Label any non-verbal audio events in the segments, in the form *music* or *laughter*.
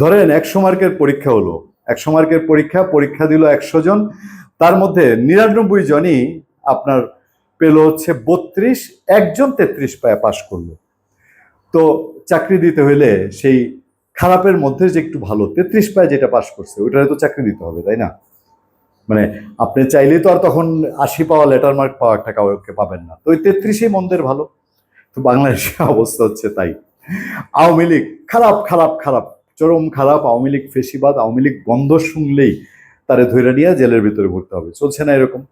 ধরেন একশো মার্কের পরীক্ষা হলো। একশো মার্কের পরীক্ষা পরীক্ষা দিল একশো জন। তার মধ্যে নিরানব্বই জনই আপনার পেল হচ্ছে বত্রিশ, একজন তেত্রিশ পায়ে পাশ করল। তো চাকরি দিতে হইলে সেই খারাপের মধ্যে যে একটু ভালো, তেত্রিশ পায়ে যেটা পাশ করছে, ওইটারে তো চাকরি দিতে হবে, তাই না? মানে আপনি চাইলেই তো আর তখন আশি পাওয়া লেটার মার্ক পাওয়ার টাকা ওকে পাবেন না। তো ওই তেত্রিশই মন্দের ভালো। তো বাংলাদেশের *laughs* অবস্থা হচ্ছে তাই। আওয়ামী লীগ খারাপ খারাপ খারাপ। চরম খারাপ আওয়ামী লীগ ফেসিবাদ, আওয়ামী লীগ গন্ধ শুনলেই তারে ধৈর্য নিয়ে জেলের ভিতরে ভরতে হবে। চলছে না এরকম।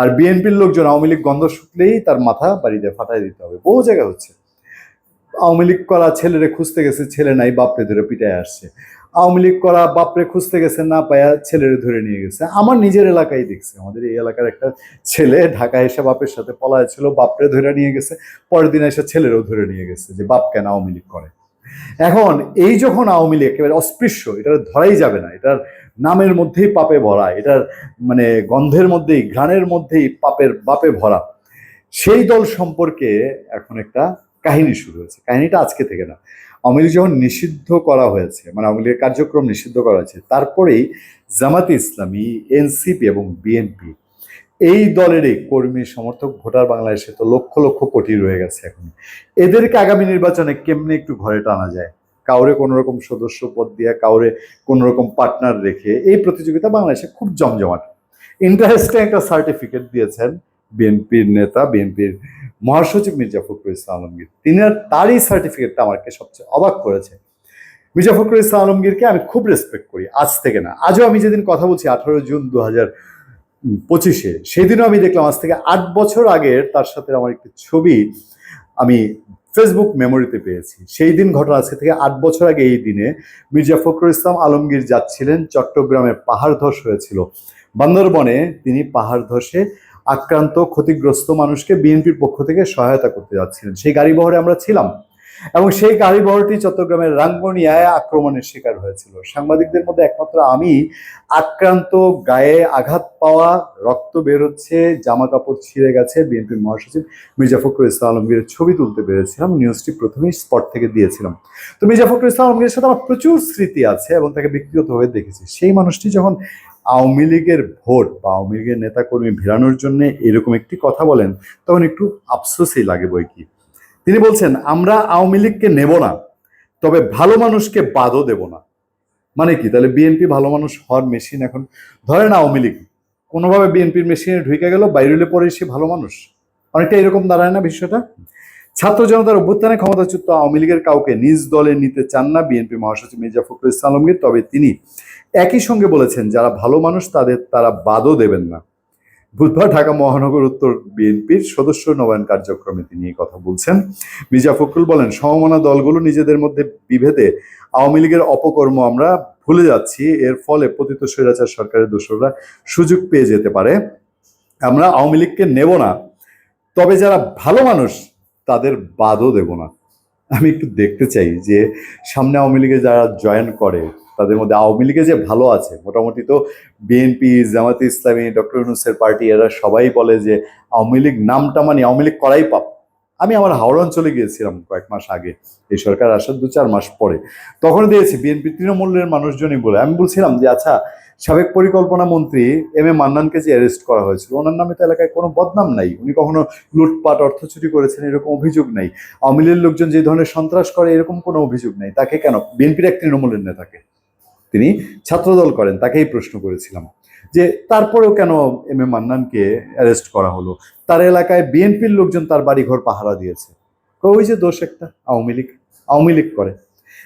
আর বিএনপির লোকজন আওয়ামী লীগ গন্ধ শুকলেই তার মাথা বাড়িতে ফাটাই দিতে হবে। বহু জায়গায় হচ্ছে। আওয়ামী লীগ করা ছেলেরে খুঁজতে গেছে, ছেলে নাই, বাপরে ধরে পিটায় আসছে। আওয়ামী লীগ করা বাপরে খুঁজতে গেছে, না পায়া ছেলেরে ধরে নিয়ে গেছে। আমার নিজের এলাকায় দেখছে। আমাদের এই এলাকার একটা ছেলে ঢাকায় এসে বাপের সাথে পলায় ছিল, বাপরে ধরে নিয়ে গেছে, পরের দিন এসে ছেলেরও ধরে নিয়ে গেছে যে বাপ কেন আওয়ামী লীগ করে? এখন এই যখন আওয়ামী লীগ একেবারে অস্পৃশ্য এটা ধরাই যাবে না, এটার নামের মধ্যেই পাপে ভরা, এটার মানে গন্ধের মধ্যেই, ঘ্রাণের মধ্যেই পাপের বাপে ভরা, সেই দল সম্পর্কে এখন একটা কাহিনী শুরু হয়েছে। কাহিনীটা আজকে থেকে না। আওয়ামী লীগ যখন নিষিদ্ধ করা হয়েছে মানে আওয়ামী লীগের কার্যক্রম নিষিদ্ধ করা হয়েছে, তারপরেই জামাতে ইসলামী, এনসিপি এবং বিএনপি এই দলেরই কর্মী সমর্থক ভোটার বাংলাদেশে তো লক্ষ লক্ষ কোটি রয়ে গেছে এখন। এদেরকে আগামী নির্বাচনে কেমনে একটু ঘরে টানা যায়? কাউরে কোনো রকম সদস্য পদ দিয়ে কাউরে কোনো রকম পার্টনার রেখে এই প্রতিযোগিতা বাংলাদেশে খুব জমজমাট। ইন্টারেস্টিং একটা সার্টিফিকেট দিয়েছেন বিএনপির নেতা, বিএনপির মহাসচিব মির্জা ফখরুল ইসলাম আলমগীর। তিনি আর তারই সার্টিফিকেটটা আমাকে সবচেয়ে অবাক করেছে। মির্জা ফখরুল ইসলাম আলমগীরকে আমি খুব রেসপেক্ট করি, আজ থেকে না। আজও আমি যেদিন কথা বলছি আঠারো জুন দু হাজার পঁচিশে। সেদিনও আমি দেখলাম, আজ থেকে আট বছর আগের তার সাথে আমার একটি ছবি আমি ফেসবুক মেমোরিতে পেয়েছি। সেই দিন ঘটনা, আজকে থেকে আট বছর আগে এই দিনে মির্জা ফখরুল ইসলাম আলমগীর যাচ্ছিলেন চট্টগ্রামে পাহাড় ধস হয়েছিল। বান্দরবনে তিনি পাহাড় ধসে আক্রান্ত ক্ষতিগ্রস্ত মানুষকে বিএনপির পক্ষ থেকে সহায়তা করতে যাচ্ছিলেন। সেই গাড়ি বহরে আমরা ছিলাম। এবং সেই গাড়ি বহরটি চট্টগ্রামের রাঙ্গনিয়ায় আক্রমণের শিকার হয়েছিল। সাংবাদিকদের মধ্যে একমাত্র আমি, আক্রান্ত, গায়ে আঘাত পাওয়া, রক্ত বের হচ্ছে জামা কাপড় ছিঁড়ে গেছে, বিএনপির মহাসচিব মির্জা ফখরুল ইসলাম আলমগীরের ছবি তুলতে পেরেছিলাম, নিউজটি প্রথমেই স্পট থেকে দিয়েছিলাম। তো মির্জা ফখরুল ইসলাম আলমগীরের সাথে আমার প্রচুর স্মৃতি আছে এবং তাকে ব্যক্তিগতভাবে দেখেছি। সেই মানুষটি যখন আওয়ামী লীগের ভোট বা আওয়ামী লীগের নেতাকর্মী ভিড়ানোর জন্য এরকম একটি কথা বলেন, তখন একটু আফসোসই লাগে বই কি তিনি বলছেন, আমরা আওয়ামী লীগকে নেব না, তবে ভালো মানুষকে বাদও দেব না। মানে কি? তাহলে বিএনপি ভালো মানুষ হওয়ার মেশিন এখন, ধরেন আওয়ামী লীগ, কোনোভাবে বিএনপির মেশিনে ঢুকে গেল বাইরে পরে সে ভালো মানুষ। অনেকটা এরকম দাঁড়ায় না বিষয়টা? ছাত্র জনতার অভ্যুত্থানে ক্ষমতাচ্যুত আওয়ামী লীগের কাউকে নিজ দলে নিতে চান না বিএনপি মহাসচিব মির্জা ফখরুল ইসলাম আলমগীর, তবে তিনি একই সঙ্গে বলেছেন, যারা ভালো মানুষ, তাদের, তারা বাদও দেবেন না। বুধবার ঢাকা মহানগর উত্তর বিএনপির সদস্য নবায়ন কার্যক্রমে তিনি কথা বলছেন। মির্জা ফখরুল বলেন, সমমনা দলগুলো নিজেদের মধ্যে বিভেদে আওয়ামী লীগের অপকর্ম আমরা ভুলে যাচ্ছি, এর ফলে পতিত স্বৈরাচার সরকারের দোসররা সুযোগ পেয়ে যেতে পারে। আমরা আওয়ামী লীগকে নেব না, তবে যারা ভালো মানুষ তাদের বাদও দেব না। আমি একটু দেখতে চাই যে সামনে আওয়ামী লীগে যারা জয়েন করে তাদের মধ্যে আওয়ামী লীগে যে ভালো আছে, মোটামুটি তো বিএনপি জামাতে ইসলামী, ডক্টর ইউনুসের পার্টি, এরা সবাই বলে যে আওয়ামী লীগ নামটা মানে আওয়ামী লীগ করাই পাপ। আমি আমার হাওড়া অঞ্চলে গিয়েছিলাম কয়েক মাস আগে, এই সরকার আসার দু চার মাস পরে। তখন দিয়েছি বিএনপি তৃণমূলের মানুষজনই বলে। আমি বলছিলাম যে আচ্ছা সাবেক পরিকল্পনা মন্ত্রী এম এ মান্নানকে যে অ্যারেস্ট করা হয়েছিল, ওনার নামে তো এলাকায় কোনো বদনাম নাই। উনি কখনো লুটপাট, অর্থ চুরি করেছেন, এরকম অভিযোগ নাই। আওয়ামী লোকজন যে ধরনের সন্ত্রাস করে, এরকম কোনো অভিযোগ নাই। তাকে কেন? বিএনপির এক তৃণমূলের নেতাকে। তিনি ছাত্রদল করেন, তাকেই প্রশ্ন করেছিলাম। যে তারপরেও কেন এম এ মান্নানকে অ্যারেস্ট করা হলো? তার এলাকায় বিএনপির লোকজন তার বাড়িঘর পাহারা দিয়েছে। ওই যে দোষ একটা, আওয়ামী লীগ আওয়ামী লীগ করে।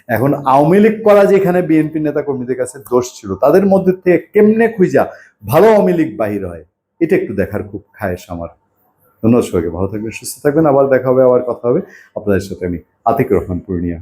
এখন আওয়ামী লীগ করা যেখানে বিএনপি নেতা কর্মীদের কাছে দোষ ছিল, তাদের মধ্যে থেকে কেমনে খুঁজা ভালো আওয়ামী লীগ বাহির হয়? এটা একটু দেখার খুব খায়েশ আমার। ধন্যবাদ সবাইকে, ভালো থাকবেন, সুস্থ থাকবেন, আবার দেখা হবে, আবার কথা হবে। আপনাদের সাথে আমি আতিক রহমান, পূর্ণিয়া।